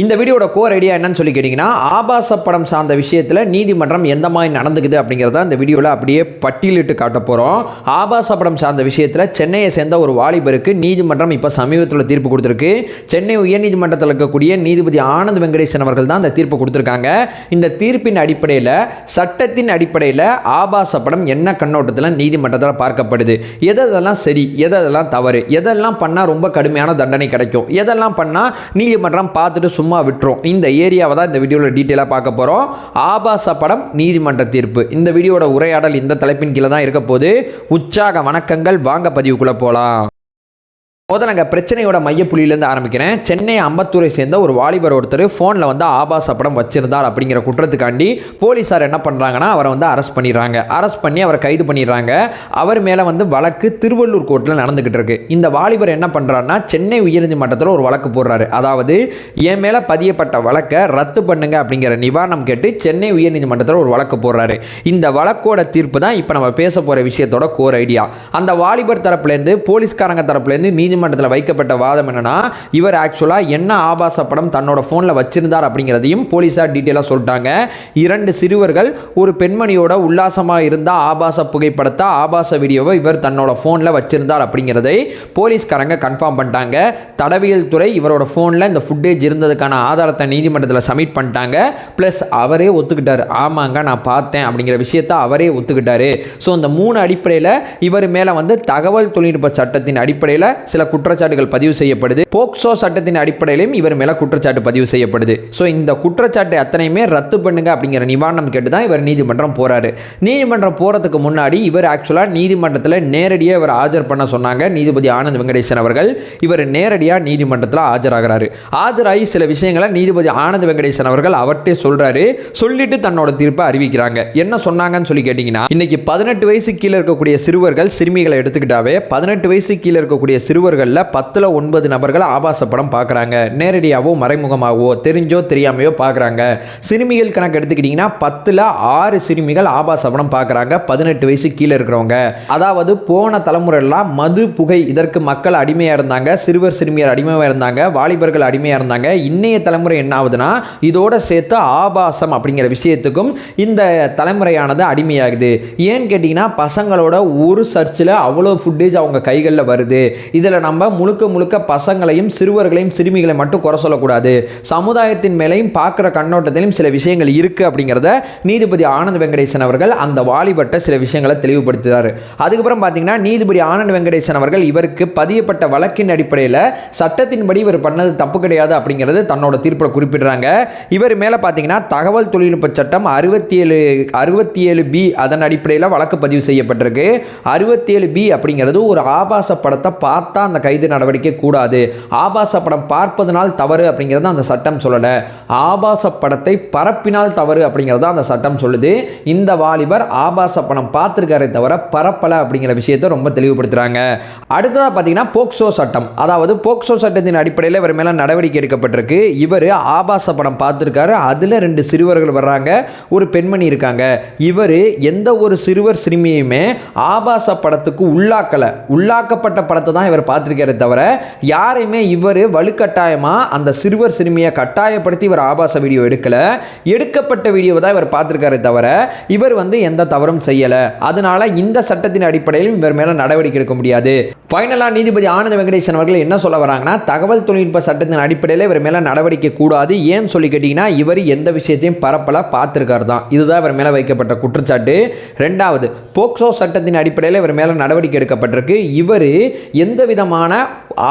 இந்த வீடியோட core idea என்னன்னு சொல்லி கேட்டிங்கன்னா ஆபாச படம் சார்ந்த விஷயத்தில் நீதிமன்றம் எந்த மாதிரி நடந்துக்குது அப்படிங்கிறத இந்த வீடியோவில் அப்படியே பட்டியலிட்டு காட்ட போகிறோம் ஆபாச படம் சார்ந்த விஷயத்தில் சென்னையை சேர்ந்த ஒரு வாலிபருக்கு நீதிமன்றம் இப்போ சமீபத்தில் தீர்ப்பு கொடுத்துருக்கு. சென்னை உயர்நீதிமன்றத்தில் இருக்கக்கூடிய நீதிபதி ஆனந்த் வெங்கடேசன் அவர்கள் தான் இந்த தீர்ப்பு கொடுத்துருக்காங்க. இந்த தீர்ப்பின் அடிப்படையில் சட்டத்தின் அடிப்படையில் ஆபாச படம் என்ன கண்ணோட்டத்தில் நீதிமன்றத்தில் பார்க்கப்படுது. எதெல்லாம் சரி எதெல்லாம் தவறு எதெல்லாம் பண்ணால் ரொம்ப கடுமையான தண்டனை கிடைக்கும் எதெல்லாம் பண்ணால் நீதிமன்றம் பார்த்துட்டு சும்மா விட்டுரும். இந்த ஏரியாவை தான் இந்த வீடியோவில் டீட்டெயிலாக பார்க்க போகிறோம் ஆபாச படம் நீதிமன்ற தீர்ப்பு. இந்த வீடியோட உரையாடல் இந்த தலைப்பின் கீழே தான் இருக்க போது உற்சாக வணக்கங்கள். வாங்க பதிவுக்குள்ளே போகலாம் முதல்ல நாங்கள் பிரச்சனையோட மையப்புள்ளியிலேருந்து ஆரம்பிக்கிறேன். சென்னை அம்பத்தூரை சேர்ந்த ஒரு வாலிபர் ஒருத்தர் ஃபோனில் வந்து ஆபாச படம் வச்சிருந்தார் அப்படிங்கிற குற்றத்துக்காண்டி போலீஸார் என்ன பண்ணுறாங்கன்னா அவரை வந்து அரெஸ்ட் பண்ணிடுறாங்க. அரெஸ்ட் பண்ணி அவரை கைது பண்ணிடுறாங்க. அவர் மேலே வந்து வழக்கு திருவள்ளூர் கோர்ட்டில் நடந்துக்கிட்டு இருக்கு. இந்த வாலிபர் என்ன பண்ணுறாருன்னா சென்னை உயர்நீதிமன்றத்தில் ஒரு வழக்கு போடுறாரு. அதாவது என் மேலே பதியப்பட்ட வழக்கை ரத்து பண்ணுங்க அப்படிங்கிற நிவாரணம் கேட்டு சென்னை உயர்நீதிமன்றத்தில் ஒரு வழக்கு போடுறாரு. இந்த வழக்கோட தீர்ப்பு தான் இப்போ நம்ம பேச போகிற விஷயத்தோட கோர் ஐடியா அந்த வாலிபர் தரப்புலேருந்து போலீஸ்காரங்க தரப்புலேருந்து நீதிமன்றத்தில் வைக்கப்பட்ட வாதம் என்னன்னா இவர் ஆக்சுவலாக என்ன ஆபாச படம் தன்னோட ஃபோனில் வச்சிருந்தார் அப்படிங்கிறதையும் போலீஸார் டீட்டெயிலாக சொல்லிட்டாங்க. இரண்டு சிறுவர்கள் ஒரு பெண்மணியோட உல்லாசமாக இருந்தால் ஆபாச புகைப்படத்தை ஆபாச வீடியோவை இவர் தன்னோட ஃபோனில் வச்சிருந்தார் அப்படிங்கிறதை போலீஸ்காரங்க கன்ஃபார்ம் பண்ணிட்டாங்க. தடவியல் துறை இவரோட ஃபோனில் இந்த ஃபுட்டேஜ் இருந்ததுக்கான ஆதாரத்தை நீதிமன்றத்தில் சப்மிட் பண்ணிட்டாங்க. ப்ளஸ் அவரே ஒத்துக்கிட்டாரு. ஆமாங்க நான் பார்த்தேன் அப்படிங்கிற விஷயத்த அவரே ஒத்துக்கிட்டாரு. ஸோ இந்த மூணு அடிப்படையில் இவர் மேலே வந்து தகவல் தொழில்நுட்ப சட்டத்தின் அடிப்படையில் சில குற்றச்சாட்டுகள் பதிவு செய்யப்படுது. போக்சோ சட்டத்தின் அடிப்படையிலும் இவர் மேல குற்றச்சாட்டு பதிவு செய்யப்படுது. ஸோ இந்த குற்றச்சாட்டு அத்தனையுமே ரத்து பண்ணுங்க அப்படிங்கிற நிவாரணம் கேட்டு தான் இவர் நீதிமன்றம் போறாரு. நீதிமன்றம் போறதுக்கு முன்னாடி இவர் ஆக்சுவலாக நீதிமன்றத்தில் நேரடியாக இவர் ஆஜர் பண்ண சொன்னாங்க. நீதிபதி ஆனந்த் வெங்கடேசன் அவர்கள். இவர் நேரடியாக நீதிமன்றத்தில் ஆஜராகிறாரு. ஆஜராகி சில விஷயங்களை நீதிபதி ஆனந்த் வெங்கடேசன் அவர்கள் அவர்கிட்ட சொல்றாரு. சொல்லிட்டு தன்னோட தீர்ப்பை அறிவிக்கிறாங்க. என்ன சொன்னாங்கன்னு சொல்லி கேட்டிங்கன்னா இன்னைக்கு பதினெட்டு வயசு கீழே இருக்கக்கூடிய சிறுவர்கள் சிறுமிகளை எடுத்துக்கிட்டாவே பதினெட்டு வயசு கீழே இருக்கக்கூடிய சிறுவர்கள் நபர்களில் பத்தில் ஒன்பது நபர்கள் ஆபாச படம் பார்க்குறாங்க நேரடியாகவோ மறைமுகமாகவோ தெரிஞ்சோ தெரியாமையோ பார்க்குறாங்க சிறுமிகள் கணக்கு எடுத்துக்கிட்டிங்கன்னா பத்தில் ஆறு சிறுமிகள் ஆபாச படம் பார்க்குறாங்க பதினெட்டு வயசு கீழே இருக்கிறவங்க. அதாவது போன தலைமுறையெல்லாம் மது புகை இதற்கு மக்கள் அடிமையாக இருந்தாங்க. சிறுவர் சிறுமியர் அடிமையாக இருந்தாங்க. வாலிபர்கள் அடிமையாக இருந்தாங்க. இன்னைய தலைமுறை என்ன ஆகுதுன்னா இதோட சேர்த்து ஆபாசம் அப்படிங்கிற விஷயத்துக்கும் இந்த தலைமுறையானது அடிமையாகுது. ஏன்னு கேட்டிங்கன்னா பசங்களோட ஒரு சர்ச்சில் அவ்வளோ ஃபுட்டேஜ் அவங்க கைகளில் வருது. இதில் நம்ம முழுக்க முழுக்க பசங்களையும் சிறுவர்களையும் சிறுமிகளை மட்டும் குறை சொல்லக்கூடாது. சமுதாயத்தின் மேலேயும் பார்க்குற கண்ணோட்டத்திலும் சில விஷயங்கள் இருக்குது அப்படிங்கிறத நீதிபதி ஆனந்த் வெங்கடேசன் அவர்கள் அந்த வாலிபட்ட சில விஷயங்களை தெளிவுபடுத்துகிறார் அதுக்கப்புறம் பார்த்தீங்கன்னா நீதிபதி ஆனந்த் வெங்கடேசன் அவர்கள் இவருக்கு பதியப்பட்ட வழக்கின் அடிப்படையில் சட்டத்தின்படி இவர் பண்ணது தப்பு கிடையாது அப்படிங்கிறது தன்னோட தீர்ப்பில் குறிப்பிடுறாங்க. இவர் மேலே பார்த்தீங்கன்னா தகவல் தொழில்நுட்ப சட்டம் அறுபத்தி ஏழு அறுபத்தி ஏழு பி அதன் அடிப்படையில் வழக்கு பதிவு செய்யப்பட்டிருக்கு. அறுபத்தி ஏழு பி அப்படிங்கிறது ஒரு ஆபாச படத்தை பார்த்தா அந்த கைது நடவடிக்கை கூடாது. ஆபாச படம் பார்ப்பதனால் தவறு அப்படிங்கிறத அந்த சட்டம் சொல்லலை. ஆபாச படத்தை பரப்பினால் தவறு அப்படிங்கிறத அந்த சட்டம் சொல்லுது. இந்த வாலிபர் ஆபாச படம் பார்த்துருக்காரே தவிர பரப்பலை அப்படிங்கிற விஷயத்தை ரொம்ப தெளிவுபடுத்துகிறாங்க அடுத்ததாக பார்த்தீங்கன்னா போக்சோ சட்டம். அதாவது போக்சோ சட்டத்தின் அடிப்படையில் இவர் மேலே நடவடிக்கை எடுக்கப்பட்டிருக்கு. இவர் ஆபாச படம் பார்த்துருக்காரு. அதில் ரெண்டு சிறுவர்கள் வர்றாங்க. ஒரு பெண்மணி இருக்காங்க. இவர் எந்த ஒரு சிறுவர் சிறுமியுமே ஆபாச படத்துக்கு உள்ளாக்கலை. உள்ளாக்கப்பட்ட படத்தை தான் இவர் பார்த்து பார்த்துருக்காரு தவிர யாரையுமே இவர் வலுக்கட்டாயமாக அந்த சிறுவர் சிறுமியை கட்டாயப்படுத்தி இவர் ஆபாச வீடியோ எடுக்கலை. எடுக்கப்பட்ட வீடியோவை தான் இவர் பார்த்துருக்காரு தவிர இவர் வந்து எந்த தவறும் செய்யலை. அதனால இந்த சட்டத்தின் அடிப்படையில் இவர் மேலே நடவடிக்கை எடுக்க முடியாது. ஃபைனலாக நீதிபதி ஆனந்த வெங்கடேசன் அவர்கள் என்ன சொல்ல வராங்கன்னா தகவல் தொழில்நுட்ப சட்டத்தின் அடிப்படையில் இவர் மேலே நடவடிக்கை கூடாது. ஏன்னு சொல்லி கேட்டிங்கன்னா இவர் எந்த விஷயத்தையும் பரப்பல பார்த்துருக்காரு தான். இதுதான் இவர் மேலே வைக்கப்பட்ட குற்றச்சாட்டு. ரெண்டாவது போக்சோ சட்டத்தின் அடிப்படையில் இவர் மேலே நடவடிக்கை எடுக்கப்பட்டிருக்கு. இவர் எந்த விதமான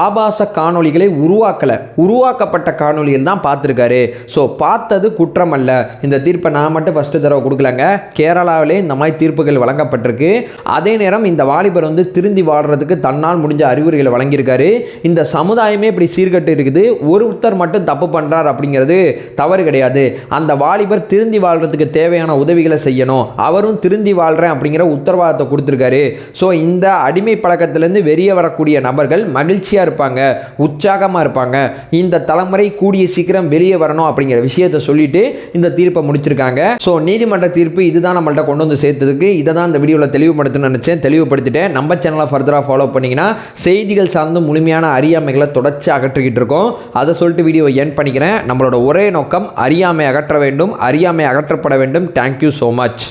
ஆபாச காணொளிகளை உருவாக்கலை. உருவாக்கப்பட்ட காணொளிகள் தான் பார்த்துருக்காரு. ஸோ பார்த்தது குற்றம் அல்ல இந்த தீர்ப்பை நான் மட்டும் ஃபஸ்ட்டு தடவை கொடுக்கலங்க. கேரளாவிலே இந்த மாதிரி தீர்ப்புகள் வழங்கப்பட்டிருக்கு. அதே நேரம் இந்த வாலிபர் வந்து திருந்தி வாழ்கிறதுக்கு தன்னால் முடிஞ்ச அறிவுரைகளை வழங்கியிருக்காரு. இந்த சமுதாயமே இப்படி சீர்கட்டு இருக்குது. ஒருத்தர் மட்டும் தப்பு பண்ணுறார் அப்படிங்கிறது தவறு கிடையாது. அந்த வாலிபர் திருந்தி வாழ்கிறதுக்கு தேவையான உதவிகளை செய்யணும். அவரும் திருந்தி வாழ்கிறேன் அப்படிங்கிற உத்தரவாதத்தை கொடுத்துருக்காரு. ஸோ இந்த அடிமை பழக்கத்திலேருந்து வெளியே வரக்கூடிய நபர்கள் அவர்கள் மகிழ்ச்சியாக இருப்பாங்க உற்சாகமாக இருப்பாங்க. இந்த தலைமுறை கூடிய சீக்கிரம் வெளியே வரணும் அப்படிங்கிற விஷயத்தை சொல்லிட்டு இந்த தீர்ப்பை முடிச்சிருக்காங்க. ஸோ நீதிமன்ற தீர்ப்பு இதுதான் நம்மள்ட்ட கொண்டு வந்து சேர்த்ததுக்கு. இதை தான் இந்த வீடியோவில் தெளிவுபடுத்தணும்னு நினச்சேன். தெளிவுபடுத்திட்டேன். நம்ம சேனலை ஃபர்தராக ஃபாலோ பண்ணிங்கன்னா செய்திகள் சார்ந்து முழுமையான அறியாமைகளை தொடர்ச்சி அகற்றிக்கிட்டு இருக்கோம். அதை சொல்லிட்டு வீடியோ என் பண்ணிக்கிறேன். நம்மளோட ஒரே நோக்கம் அறியாமை அகற்ற வேண்டும் அறியாமை அகற்றப்பட வேண்டும். Thank you so much